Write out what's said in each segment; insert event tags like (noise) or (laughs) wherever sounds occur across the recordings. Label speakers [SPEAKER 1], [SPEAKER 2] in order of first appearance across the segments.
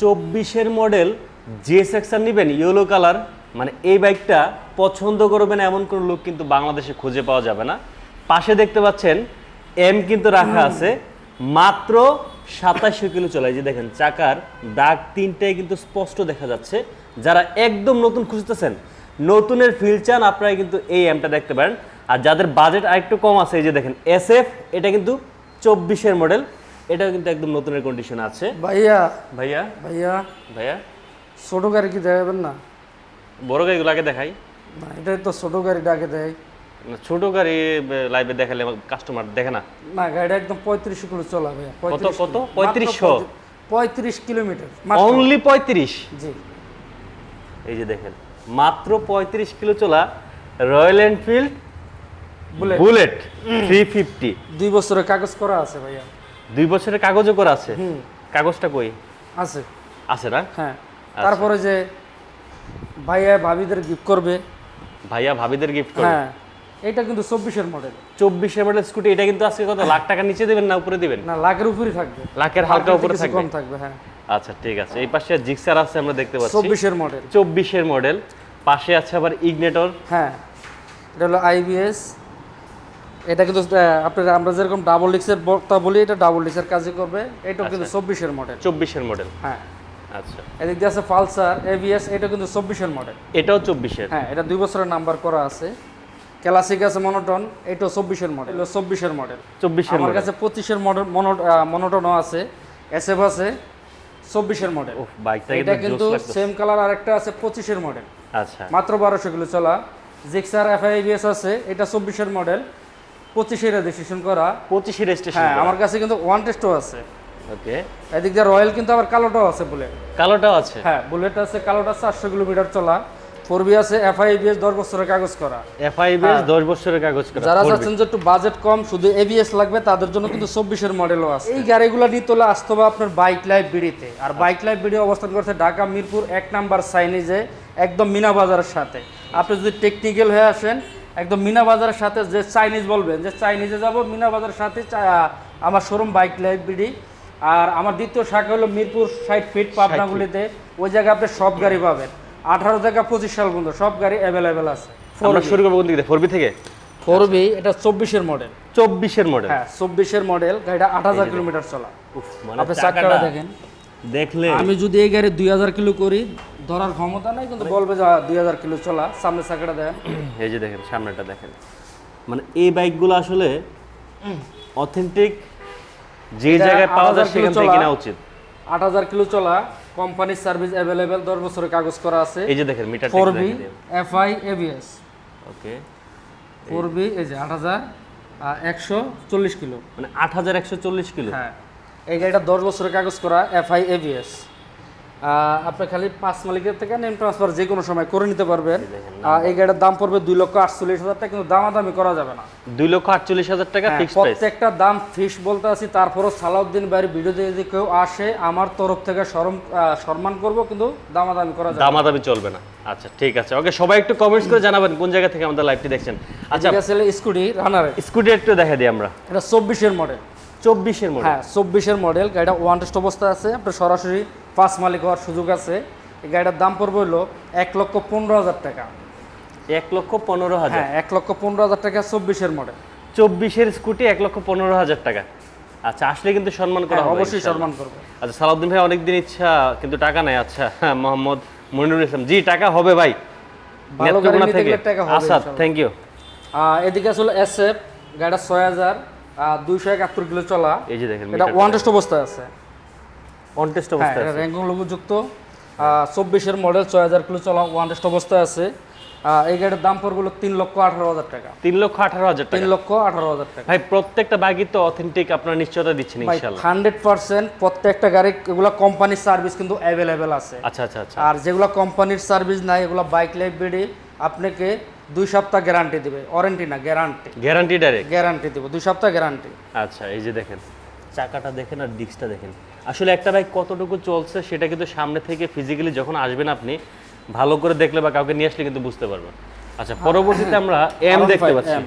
[SPEAKER 1] চব্বিশের মডেল যে এক্সার নেবেন ইয়েলো কালার মানে এই বাইকটা পছন্দ করবেন এমন কোনো লোক কিন্তু বাংলাদেশে খুঁজে পাওয়া যাবে না। পাশে দেখতে পাচ্ছেন এম কিন্তু রাখা আছে মাত্র সাতাশশো কিলো চলে। যে দেখেন চাকার দাগ তিনটায় কিন্তু স্পষ্ট দেখা যাচ্ছে। যারা একদম নতুন খুঁজতেছেন নতুনের ফিল চান আপনারা কিন্তু এই এমটা দেখতে পারেন। আর যাদের বাজেট আরেকটু কম আছে এই যে দেখেন এস এটা কিন্তু চব্বিশের মডেল এটাও কিন্তু একদম নতুনের কন্ডিশন আছে।
[SPEAKER 2] ভাইয়া
[SPEAKER 1] ভাইয়া?
[SPEAKER 2] ভাইয়া
[SPEAKER 1] ভাইয়া?
[SPEAKER 2] ছোট গাড়ি কি দেখাবেন না?
[SPEAKER 1] বড় গাড়িগুলো আগে দেখাই।
[SPEAKER 2] না এটাই তো ছোট গাড়িটা আগে দেয়
[SPEAKER 1] না, ছোট গাড়ি লাইভে দেখালে কাস্টমার দেখে না।
[SPEAKER 2] না গাড়িটা একদম পঁয়ত্রিশ কিলো চলা ভাইয়া
[SPEAKER 1] কত, কত? 3500?
[SPEAKER 2] পঁয়ত্রিশ কিলোমিটার মাত্র।
[SPEAKER 1] অনলি পঁয়ত্রিশ?
[SPEAKER 2] জি।
[SPEAKER 1] এই যে দেখেন মাত্র পঁয়ত্রিশ কিলো চলা Royal Enfield
[SPEAKER 2] Bullet
[SPEAKER 1] Bullet three fifty
[SPEAKER 2] দুই বছরের কাগজ করা আছে ভাইয়া।
[SPEAKER 1] দুই বছরের কাগজও করা আছে। কাগজটা কই?
[SPEAKER 2] আছে।
[SPEAKER 1] আছে না?
[SPEAKER 2] হ্যাঁ। তারপরে যে ভাইয়া ভাবিদের গিফট করবে।
[SPEAKER 1] ভাইয়া ভাবিদের গিফট করে
[SPEAKER 2] হ্যাঁ। এটা কিন্তু চব্বিশের মডেল
[SPEAKER 1] চব্বিশের মডেল স্কুটি এটা কিন্তু আজকে কত লাখ টাকা নিচে দেবেন না উপরে দিবেন?
[SPEAKER 2] না লাখের উপরই থাকবে।
[SPEAKER 1] লাখের হালকা উপরে থাকবে
[SPEAKER 2] কম থাকবে। হ্যাঁ।
[SPEAKER 1] আচ্ছা ঠিক আছে। এই পাশে জিক্সার আছে আমরা দেখতে পাচ্ছি।
[SPEAKER 2] চব্বিশের মডেল
[SPEAKER 1] চব্বিশের মডেল পাশে আছে আবার ইগনেটর
[SPEAKER 2] হ্যাঁ। এটা হলো আইবিএস এটা কিন্তু আপনার আমরা যেরকম ডাবল ডিক্সের বর্তা বলি এটা ডাবল ডিক্সের কাজই করবে। এটাও কিন্তু চব্বিশের মডেল
[SPEAKER 1] চব্বিশের মডেল
[SPEAKER 2] হ্যাঁ।
[SPEAKER 1] আচ্ছা।
[SPEAKER 2] এদিক দিয়ে আছে পালসার এবিএস এটা কিন্তু চব্বিশের মডেল
[SPEAKER 1] এটাও চব্বিশের?
[SPEAKER 2] হ্যাঁ এটা দুই বছরের নাম্বার করা আছে। ক্লাসিক আছে মনোটন এটাও চব্বিশের মডেল চব্বিশের মডেল
[SPEAKER 1] চব্বিশের
[SPEAKER 2] আমার কাছে পঁচিশের মডেল মনোটনও আছে। এসএফ আছে চব্বিশের মডেল এটা
[SPEAKER 1] কিন্তু
[SPEAKER 2] সেম কালার আরেকটা আছে পঁচিশের মডেল
[SPEAKER 1] আচ্ছা।
[SPEAKER 2] মাত্র বারোশো কিলো চলা। জিক্সার এফআইবিএস আছে এটা চব্বিশের মডেল পঁচিশের রেজিস্ট্রেশন করা।
[SPEAKER 1] পঁচিশে রেজিস্ট্রেশন
[SPEAKER 2] হ্যাঁ আমার কাছে কিন্তু ওয়ান টেস্টও আছে।
[SPEAKER 1] ওকে।
[SPEAKER 2] এদিক দিয়ে রয়্যাল কিন্তু আবার কালোটাও আছে বুলেট
[SPEAKER 1] কালোটাও আছে?
[SPEAKER 2] হ্যাঁ বুলেট আছে কালোটা চারশো কিলোমিটার চলা। ফোর বি আছে এফআইবিএস দশ বছরের কাগজ করা।
[SPEAKER 1] এফআইবিএস 10 বছরের কাগজ করা
[SPEAKER 2] হ্যাঁ। যারা চাচ্ছেন যে একটু বাজেট কম শুধু এবিএস লাগবে তাদের জন্য কিন্তু চব্বিশের মডেলও আছে। এই গাড়িগুলো নিয়ে হলে আসতে হবে আপনার বাইক লাইফ বিড়িতে আর বাইক লাইফ বিড়ি অবস্থান করছে ঢাকা মিরপুর এক নাম্বার সাইনিজে একদম মিনা বাজারের সাথে। আপনি যদি টেকনিক্যাল হয়ে আসেন একদম মিনা বাজারের সাথে যে চাইনিজ বলবেন যে চাইনিজে যাব মিনা বাজারের সাথে আমার শোরুম বাইক লাইব্রেরি আর আমার দ্বিতীয় শাখা হলো মিরপুর ষাট ফিট পাবনাগুলিতে। ওই জায়গায় আপনি সব গাড়ি পাবেন। আঠারো থেকে পঁচিশ সাল পর্যন্ত সব গাড়ি অ্যাভেলেবেল আছে।
[SPEAKER 1] শুরু করব কোন দিক থেকে 4B থেকে?
[SPEAKER 2] ফোর বি এটা চব্বিশের মডেল
[SPEAKER 1] 24 এর মডেল
[SPEAKER 2] হ্যাঁ চব্বিশের মডেল গাড়িটা আট হাজার কিলোমিটার চলা।
[SPEAKER 1] মানে
[SPEAKER 2] আপনি
[SPEAKER 1] চাকাটা
[SPEAKER 2] দেখেন।
[SPEAKER 1] দেখলে
[SPEAKER 2] আমি যদি এই গাড়ি দুই হাজার কিলো করি ধরার ক্ষমতা নাই কিন্তু বলবে যা দুই হাজার কিলো চলা সামনে চাকাটা দেন। (clears throat)
[SPEAKER 1] এই যে দেখেন সামনেটা দেখেন। মানে এই বাইকগুলো আসলে (clears throat) অথেন্টিক যে জায়গায় পাওয়া যায়
[SPEAKER 2] 8000
[SPEAKER 1] সেখান থেকে। কেনা উচিত।
[SPEAKER 2] আট হাজার কিলো চলা কোম্পানির সার্ভিস অ্যাভেলেবেল দশ বছরের কাগজ করা আছে।
[SPEAKER 1] এই যে দেখেন meter
[SPEAKER 2] four B F I ABS
[SPEAKER 1] okay
[SPEAKER 2] four B এই যে আট হাজার একশো চল্লিশ কিলো।
[SPEAKER 1] মানে 8140 কিলো।
[SPEAKER 2] হ্যাঁ। এই গাড়িটা দশ বছরের কাগজ করা এফআই এভিএস আপনি খালি পাঁচ মালিকের থেকে নেম ট্রান্সফার যে কোনো সময় করে নিতে পারবেন। এই গাড়িটার দাম পড়বে দুই লক্ষ আটচল্লিশ হাজার টাকা কিন্তু দামাদামি করা যাবে না।
[SPEAKER 1] 2 লক্ষ 48 হাজার টাকা
[SPEAKER 2] হ্যাঁ, প্রত্যেকটা দাম ফিক্স বলতে আছি তারপরও সালাউদ্দিন বাড়ির ভিডিওতে যদি কেউ আসে আমার তরফ থেকে সরম সম্মান করব কিন্তু দামাদামি করা যাবে
[SPEAKER 1] দামাদামি চলবে না। আচ্ছা ঠিক আছে। ওকে সবাই একটু কমেন্টস করে জানাবেন কোন জায়গা থেকে আমাদের লাইভটি দেখছেন। আচ্ছা
[SPEAKER 2] স্কুটি রানারে
[SPEAKER 1] স্কুটি একটু দেখা দিই আমরা।
[SPEAKER 2] এটা চব্বিশের মডেল
[SPEAKER 1] চব্বিশের মডেল
[SPEAKER 2] হ্যাঁ চব্বিশের মডেল গাড়িটা ওয়ান টেস্ট অবস্থায় আছে। আপনার সরাসরি পাঁচ মালিক হওয়ার সুযোগ আছে। এই গাড়িটার দাম পড়বে হলো এক লক্ষ পনেরো হাজার টাকা।
[SPEAKER 1] এক লক্ষ পনেরো হাজার।
[SPEAKER 2] হ্যাঁ এক লক্ষ পনেরো হাজার টাকা চব্বিশের মডেল
[SPEAKER 1] চব্বিশের স্কুটি এক লক্ষ পনেরো হাজার টাকা। আচ্ছা আসলে কিন্তু সম্মান করা
[SPEAKER 2] হ্যাঁ অবশ্যই। সম্মান করবে।
[SPEAKER 1] আচ্ছা সালাউদ্দিন ভাই অনেকদিন ইচ্ছা কিন্তু টাকা নাই। আচ্ছা (laughs) মোহাম্মদ মনিরুল ইসলাম। জি টাকা হবে ভাই।
[SPEAKER 2] ভালো গাড়ি নিতে গেলে টাকা হবে
[SPEAKER 1] আসাদ থ্যাংক ইউ
[SPEAKER 2] এদিকে আসলে এস এফ গাড়িটা ছয় হাজার। দুইশো একাত্তর কিলো চলা।
[SPEAKER 1] এই যে দেখেন
[SPEAKER 2] এটা ওয়ান টেস্ট অবস্থায় আছে।
[SPEAKER 1] কন্টেস্ট
[SPEAKER 2] হ্যাঁ
[SPEAKER 1] অবস্থা
[SPEAKER 2] এটা র্যাঙ্কিং যুক্ত চব্বিশের মডেল ছয় হাজার কিলো চলা ওয়ান টেস্ট অবস্থায় আছে। এই গাড়ির দাম পড়বে তিন লক্ষ আঠারো হাজার টাকা।
[SPEAKER 1] তিন লক্ষ আঠারো হাজার
[SPEAKER 2] তিন লক্ষ আঠারো হাজার টাকা।
[SPEAKER 1] ভাই প্রত্যেকটা বাইকই তো অথেন্টিক আপনার নিশ্চয়তা দিচ্ছেন
[SPEAKER 2] ভাই
[SPEAKER 1] ইনশাল্লাহ
[SPEAKER 2] হান্ড্রেড পার্সেন্ট প্রত্যেকটা গাড়ি এগুলো কোম্পানির সার্ভিস কিন্তু অ্যাভেলেবেল আছে।
[SPEAKER 1] আচ্ছা আচ্ছা আচ্ছা।
[SPEAKER 2] আর যেগুলো কোম্পানির সার্ভিস নাই এগুলো বাইক লাইফ বিডি আপনাকে দুই সপ্তাহ গ্যারান্টি দিবে। ওয়ারেন্টি না গ্যারান্টি
[SPEAKER 1] গ্যারান্টি ডাইরেক্ট
[SPEAKER 2] গ্যারান্টি দিব দুই সপ্তাহ গ্যারান্টি
[SPEAKER 1] আচ্ছা এই যে দেখেন চাকাটা দেখেন আর ডিস্কটা দেখেন। আসলে একটা বাইক কতটুকু চলছে সেটা কিন্তু সামনে থেকে ফিজিক্যালি যখন আসবেন আপনি ভালো করে দেখলে বা কাউকে নিয়ে আসলে কিন্তু বুঝতে পারবেন। আচ্ছা পরবর্তীতে আমরা (coughs) এম দেখতে পাচ্ছি।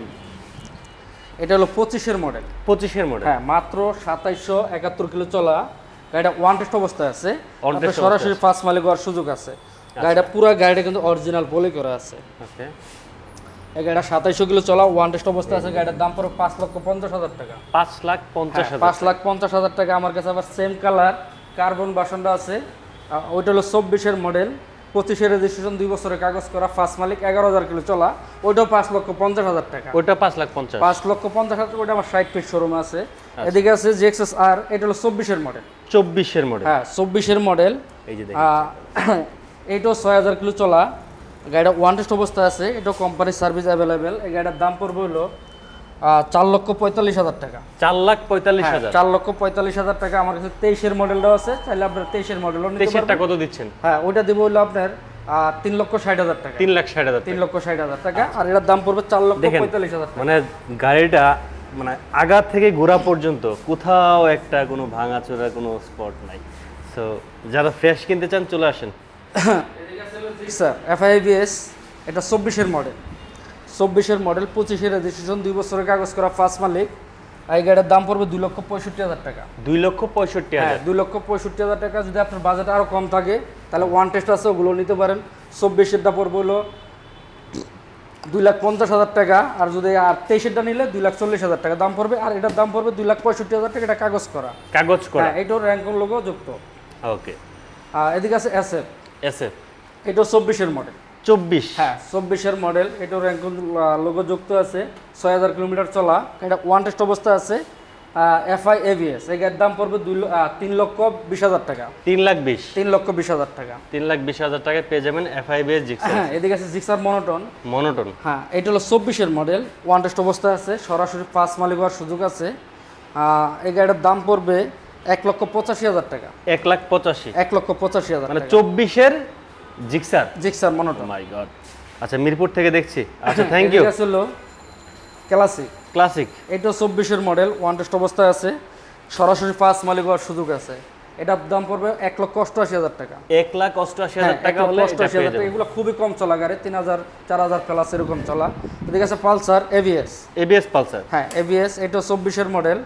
[SPEAKER 2] এটা হলো পঁচিশের মডেল
[SPEAKER 1] পঁচিশের মডেল
[SPEAKER 2] হ্যাঁ মাত্র সাতাইশশো একাত্তর কিলো চলা। গাড়িটা ওয়ান টেস্ট অবস্থায় আছে। সরাসরি পাঁচ মালিক হওয়ার সুযোগ আছে। গাড়িটা পুরো গাড়িটা কিন্তু অরিজিনাল বলে করা আছে।
[SPEAKER 1] ওকে
[SPEAKER 2] এই গাড়িটা সাতাইশশো কিলো চলা ওয়ান টেস্ট অবস্থায় আছে গাড়িটার দাম পড়বে পাঁচ লক্ষ পঞ্চাশ হাজার টাকা।
[SPEAKER 1] পাঁচ লাখ পঞ্চাশ
[SPEAKER 2] হ্যাঁ, পাঁচ লাখ পঞ্চাশ হাজার টাকা আমার কাছে আবার সেম কালার কার্বন বাসনটা আছে। ওইটা হলো চব্বিশের মডেল পঁচিশের রেজিস্ট্রেশন দুই বছরের কাগজ করা ফার্স্ট মালিক এগারো হাজার কিলো চলা ওইটাও পাঁচ লক্ষ পঞ্চাশ হাজার টাকা।
[SPEAKER 1] ওইটা পাঁচ লাখ পঞ্চাশ।
[SPEAKER 2] পাঁচ লক্ষ পঞ্চাশ হাজার ওইটা আমার ষাট ফিট শোরুম আছে।
[SPEAKER 1] আচ্ছা।
[SPEAKER 2] এদিকে আছে জেক্সএস আর এটা হলো চব্বিশের মডেল
[SPEAKER 1] চব্বিশের মডেল
[SPEAKER 2] হ্যাঁ চব্বিশের মডেল
[SPEAKER 1] এই যে (clears throat)
[SPEAKER 2] এইটাও ছয় হাজার কিলো চলা গাড়িটা ওয়ান টেস্ট অবস্থা আছে এটা কোম্পানির সার্ভিস অ্যাভেলেবেল এই গাড়িটার দাম পড়বে হলো চার লক্ষ পঁয়তাল্লিশ হাজার টাকা।
[SPEAKER 1] চার লাখ পঁয়তাল্লিশ
[SPEAKER 2] হ্যাঁ,
[SPEAKER 1] হাজার।
[SPEAKER 2] চার লক্ষ পঁয়তাল্লিশ হাজার টাকা আমার কাছে তেইশের মডেলটাও আছে চাইলে আপনার তেইশের মডেলও নিতে
[SPEAKER 1] তেইশেরটা কত দিচ্ছেন?
[SPEAKER 2] হ্যাঁ ওইটা দিব হলো আপনার তিন লক্ষ ষাট হাজার টাকা।
[SPEAKER 1] তিন লাখ ষাট হাজার
[SPEAKER 2] তিন লক্ষ ষাট হাজার টাকা আর এটার দাম পড়বে চার লক্ষ পঁয়তাল্লিশ হাজার
[SPEAKER 1] মানে গাড়িটা মানে আগা থেকে গোড়া পর্যন্ত কোথাও একটা কোনো ভাঙাচোরা কোনো স্পট নাই। সো যারা ফ্রেশ কিনতে চান চলে আসেন। (laughs)
[SPEAKER 2] স্যার এফআইবিএস এটা চব্বিশের মডেল চব্বিশের মডেল পঁচিশের রেজিস্ট্রেশন দুই বছরের কাগজ করা ফার্স্ট মালিক। এই গাড়ির দাম পড়বে দুই লক্ষ পঁয়ষট্টি হাজার টাকা।
[SPEAKER 1] দুই লক্ষ পঁয়ষট্টি
[SPEAKER 2] হ্যাঁ
[SPEAKER 1] হাজার।
[SPEAKER 2] দুই লক্ষ পঁয়ষট্টি হাজার টাকা। যদি আপনার বাজেট আরও কম থাকে তাহলে ওয়ান টেস্ট আছে ওগুলো নিতে পারেন। চব্বিশেরটা পড়বে হলো দুই লাখ পঞ্চাশ হাজার টাকা। আর যদি আর তেইশেরটা নিলে দুই লাখ চল্লিশ হাজার টাকা। দাম পড়বে আর এটার দাম পড়বে দুই লাখ পঁয়ষট্টি হাজার টাকা। এটা কাগজ করা।
[SPEAKER 1] কাগজ করা।
[SPEAKER 2] হ্যাঁ এটাও র্যাঙ্কন লোগো যুক্ত।
[SPEAKER 1] ওকে
[SPEAKER 2] এদিকে আছে এস এফ এটাও চব্বিশের মডেল
[SPEAKER 1] চব্বিশ।
[SPEAKER 2] হ্যাঁ চব্বিশের মডেল র্যাঙ্কন লোগো যুক্ত আছে ছয় হাজার কিলোমিটার চলা। এটা ওয়ান টেস্ট অবস্থা আছে এফআই এভিএস এই গাড়ির দাম পড়বে দুই তিন লক্ষ বিশ হাজার টাকা।
[SPEAKER 1] তিন লাখ বিশ।
[SPEAKER 2] তিন লক্ষ বিশ হাজার টাকা।
[SPEAKER 1] তিন লাখ বিশ হাজার টাকায় পেয়ে যাবেন এফআই বেস জিক্সার
[SPEAKER 2] হ্যাঁ এদিকে আছে জিক্সার মনোটন
[SPEAKER 1] মনোটন
[SPEAKER 2] হ্যাঁ এটা হলো চব্বিশের মডেল ওয়ান টেস্ট অবস্থা আছে সরাসরি পাঁচ মালিক হওয়ার সুযোগ আছে। এই গাড়িটার দাম পড়বে এক লক্ষ পঁচাশি হাজার টাকা।
[SPEAKER 1] এক লাখ পঁচাশি।
[SPEAKER 2] এক লক্ষ পঁচাশি হাজার
[SPEAKER 1] মানে চব্বিশের Gixxer?
[SPEAKER 2] Gixxer monotone.
[SPEAKER 1] My God আচ্ছা মিরপুর থেকে দেখছি। আচ্ছা থ্যাংক ইউ
[SPEAKER 2] আছে হলো ক্লাসিক
[SPEAKER 1] ক্লাসিক
[SPEAKER 2] এটাও চব্বিশের মডেল ওয়ান টেস্ট অবস্থায় আছে। সরাসরি পাঁচ মালিক হওয়ার সুযোগ আছে। এটার দাম পড়বে এক লক্ষ অষ্টআশি হাজার টাকা।
[SPEAKER 1] এক লাখ অষ্টআশি
[SPEAKER 2] হ্যাঁ,
[SPEAKER 1] হাজার
[SPEAKER 2] এক
[SPEAKER 1] টাকা হলে এটা
[SPEAKER 2] অষ্টআশি হাজার টাকা। এগুলো খুবই কম চলা গাড়ি তিন হাজার চার হাজার প্লাস এরকম চলা। এদিকে আছে পালসার এভিএস
[SPEAKER 1] এবিএস পালসার।
[SPEAKER 2] হ্যাঁ এভিএস এটাও চব্বিশের মডেল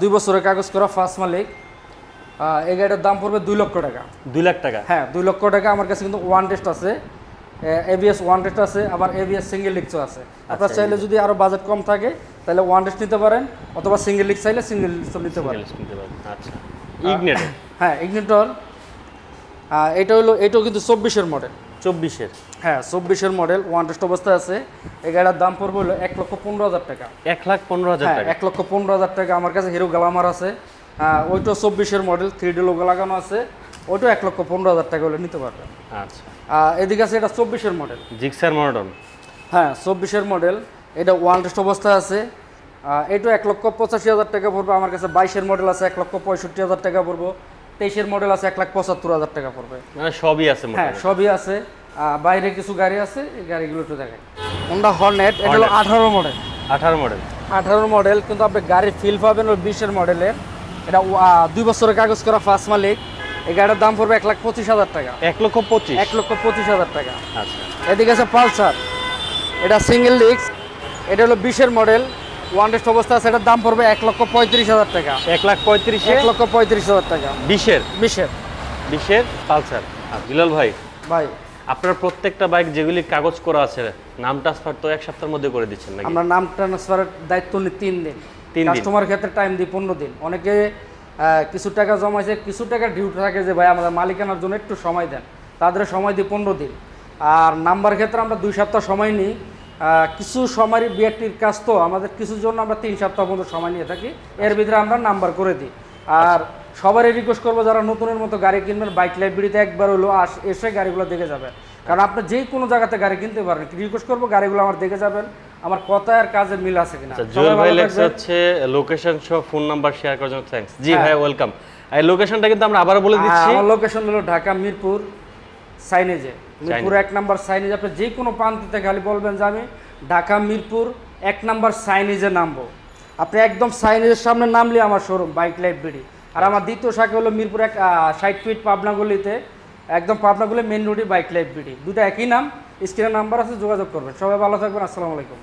[SPEAKER 2] দুই বছরের কাগজ করা ফার্স্ট মালিক। এই গাড়িটার দাম পড়বে দুই লক্ষ টাকা।
[SPEAKER 1] দুই লাখ টাকা?
[SPEAKER 2] হ্যাঁ দুই লক্ষ টাকা। আমার কাছে কিন্তু ওয়ান টেস্ট আছে। এভিএস ওয়ান টেস্ট আছে আবার এভিএস সিঙ্গেল লিক্সও আছে। আপনার চাইলে যদি আরও বাজেট কম থাকে তাহলে ওয়ান টেস্ট নিতে পারেন অথবা সিঙ্গেল লিক্স চাইলে সিঙ্গেল লিক্সও নিতে পারেন।
[SPEAKER 1] পারবেন। আচ্ছা। ইগনেটর
[SPEAKER 2] হ্যাঁ ইগনিটর এটা হলো এটাও কিন্তু চব্বিশের মডেল
[SPEAKER 1] চব্বিশের?
[SPEAKER 2] হ্যাঁ চব্বিশের মডেল ওয়ান টেস্ট অবস্থায় আছে। এই গাড়ির দাম পড়বে হলো এক লক্ষ পনেরো হাজার টাকা।
[SPEAKER 1] এক লাখ পনেরো হাজার
[SPEAKER 2] হ্যাঁ এক লক্ষ পনেরো হাজার টাকা। আমার কাছে হিরো গ্লামার আছে। আহ, ওইটাও চব্বিশের মডেল থ্রি ডি লোগো লাগানো আছে। ওইটাও এক লক্ষ পনেরো হাজার টাকা হলে নিতে পারবেন।
[SPEAKER 1] আচ্ছা।
[SPEAKER 2] এদিকে আছে এটা চব্বিশের মডেল
[SPEAKER 1] জিক্সার মডেল?
[SPEAKER 2] হ্যাঁ চব্বিশের মডেল এটা ওয়ান টেস্ট অবস্থায় আছে। এটাও এক লক্ষ পঁচাশি হাজার টাকা পড়বে। আমার কাছে বাইশের মডেল আছে এক লক্ষ পঁয়ষট্টি হাজার টাকা পড়ব। তেইশের মডেল আছে এক লাখ পঁচাত্তর হাজার টাকা পড়বে।
[SPEAKER 1] মানে সবই আছে
[SPEAKER 2] হ্যাঁ সবই আছে। বাইরে কিছু গাড়ি আছে এই গাড়িগুলো একটু দেখাই। হোন্ডা হর্নেট এটা হলো আঠারো মডেল
[SPEAKER 1] আঠারো মডেল
[SPEAKER 2] আঠারো মডেল কিন্তু আপনি গাড়ির ফিল পাবেন ওই বিশের মডেলের এটা দুই বছরের কাগজ করা ফার্স্ট মালিক। এই গাড়ির দাম পড়বে এক লাখ পঁচিশ হাজার টাকা।
[SPEAKER 1] এক লক্ষ পঁচিশ?
[SPEAKER 2] এক লক্ষ পঁচিশ হাজার টাকা।
[SPEAKER 1] আচ্ছা।
[SPEAKER 2] এদিকে আছে পালসার। এটা সিঙ্গেল ডিস্ক এটা হলো বিশের মডেল ওয়ান টেস্ট অবস্থা আছে এটার দাম পড়বে এক লক্ষ পঁয়ত্রিশ হাজার টাকা।
[SPEAKER 1] এক লাখ পঁয়ত্রিশ?
[SPEAKER 2] এক লক্ষ পঁয়ত্রিশ হাজার টাকা।
[SPEAKER 1] বিশের?
[SPEAKER 2] বিশের।
[SPEAKER 1] বিশের পালসার। বিলাল ভাই
[SPEAKER 2] ভাই।
[SPEAKER 1] আপনার প্রত্যেকটা বাইক যেগুলি কাগজ করা আছে নাম ট্রান্সফার তো এক সপ্তাহের মধ্যে করে দিচ্ছেন নাকি?
[SPEAKER 2] আমরা নাম ট্রান্সফারের দায়িত্ব নিই তিন দিন। কাস্টমার ক্ষেত্রে টাইম দিই পনেরো দিন। অনেকে কিছু টাকা জমাইছে, কিছু টাকা ডিউটি থাকে যে, ভাই, আমাদের মালিকানার জন্য একটু সময় দেন। তাদের সময় দিই পনেরো দিন। আর নাম্বার ক্ষেত্রে আমরা দুই সপ্তাহ সময় নিই। কিছু সময়ের বিয়েটির কাজ তো, আমাদের কিছু জন্য আমরা তিন সপ্তাহ পর্যন্ত সময় নিয়ে থাকি। এর ভিতরে আমরা নাম্বার করে দিই। আর সবারই রিকোয়েস্ট করব, যারা নতুনের মতো গাড়ি কিনবেন বাইক লাইব্রেরিতে একবার হলো আস, এসে গাড়িগুলো দেখে যাবেন। কারণ আপনি যে কোনো জায়গাতে গাড়ি কিনতে পারেন। রিকোয়েস্ট করব, গাড়িগুলো আমার দেখে যাবেন। আমার কথা আর কাজের মিল আছে কিনা।
[SPEAKER 1] আচ্ছা জুয়েল ভাই লেখছে হচ্ছে লোকেশন সহ ফোন নাম্বার শেয়ার করার জন্য থ্যাঙ্কস জি
[SPEAKER 2] হ্যাঁ।
[SPEAKER 1] ভাই ওয়েলকাম এই লোকেশনটা কিন্তু আমরা আবারও বলে দিচ্ছি।
[SPEAKER 2] আমার লোকেশন হলো ঢাকা মিরপুর সাইনেজে মিরপুর এক নাম্বার সাইনেজ আপনি যে কোনো প্রান্তিতে খালি বলবেন যে আমি ঢাকা মিরপুর এক নাম্বার সাইনেজে নামবো। আপনি একদম সাইনেজের সামনে নামলে আমার শোরুম বাইক লাইফ বিডি। আর আমার দ্বিতীয় শাখা হলো মিরপুর এক ষাট ফিট পাবনাগুলিতে একদম পাবনাগুলি মেন রোডে বাইক লাইফ বিডি। দুটো একই নাম। স্ক্রিনের নাম্বার আছে যোগাযোগ করবেন। সবাই ভালো থাকবেন আসসালামু আলাইকুম।